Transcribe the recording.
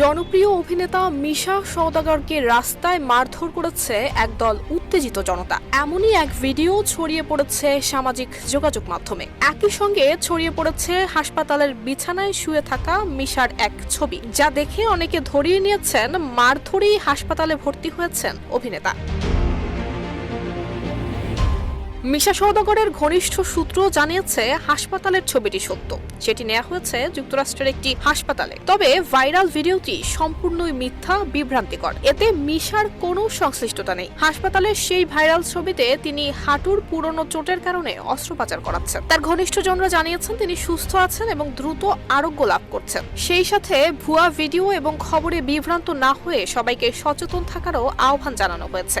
জনপ্রিয় অভিনেতা মিশা সওদাগরকে রাস্তায় মারধর করেছে একদল উত্তেজিত জনতা। এমনই এক ভিডিও ছড়িয়ে পড়েছে সামাজিক যোগাযোগ মাধ্যমে। একই সঙ্গে ছড়িয়ে পড়েছে হাসপাতালের বিছানায় শুয়ে থাকা মিশার এক ছবি, যা দেখে অনেকে ধরিয়ে নিয়েছেন মারধরেই হাসপাতালে ভর্তি হয়েছেন অভিনেতা। মিশা সওদাগরের ঘনিষ্ঠ সূত্র জানিয়েছে, হাসপাতালের ছবিটি সত্য। সেটি নেওয়া হয়েছে যুক্তরাষ্ট্রের একটি হাসপাতালে। তবে ভাইরাল ভিডিওটি সম্পূর্ণই মিথ্যা, বিভ্রান্তিকর। এতে মিশার কোনো সংশ্লিষ্টতা নেই। হাসপাতালের সেই ভাইরাল ছবিতে তিনি হাঁটুর পুরনো চোটের কারণে অস্ত্রোপচার করাচ্ছেন। তার ঘনিষ্ঠজনরা জানিয়েছেন, তিনি সুস্থ আছেন এবং দ্রুত আরোগ্য লাভ করছেন। সেই সাথে ভুয়া ভিডিও এবং খবরে বিভ্রান্ত না হয়ে সবাইকে সচেতন থাকারও আহ্বান জানানো হয়েছে।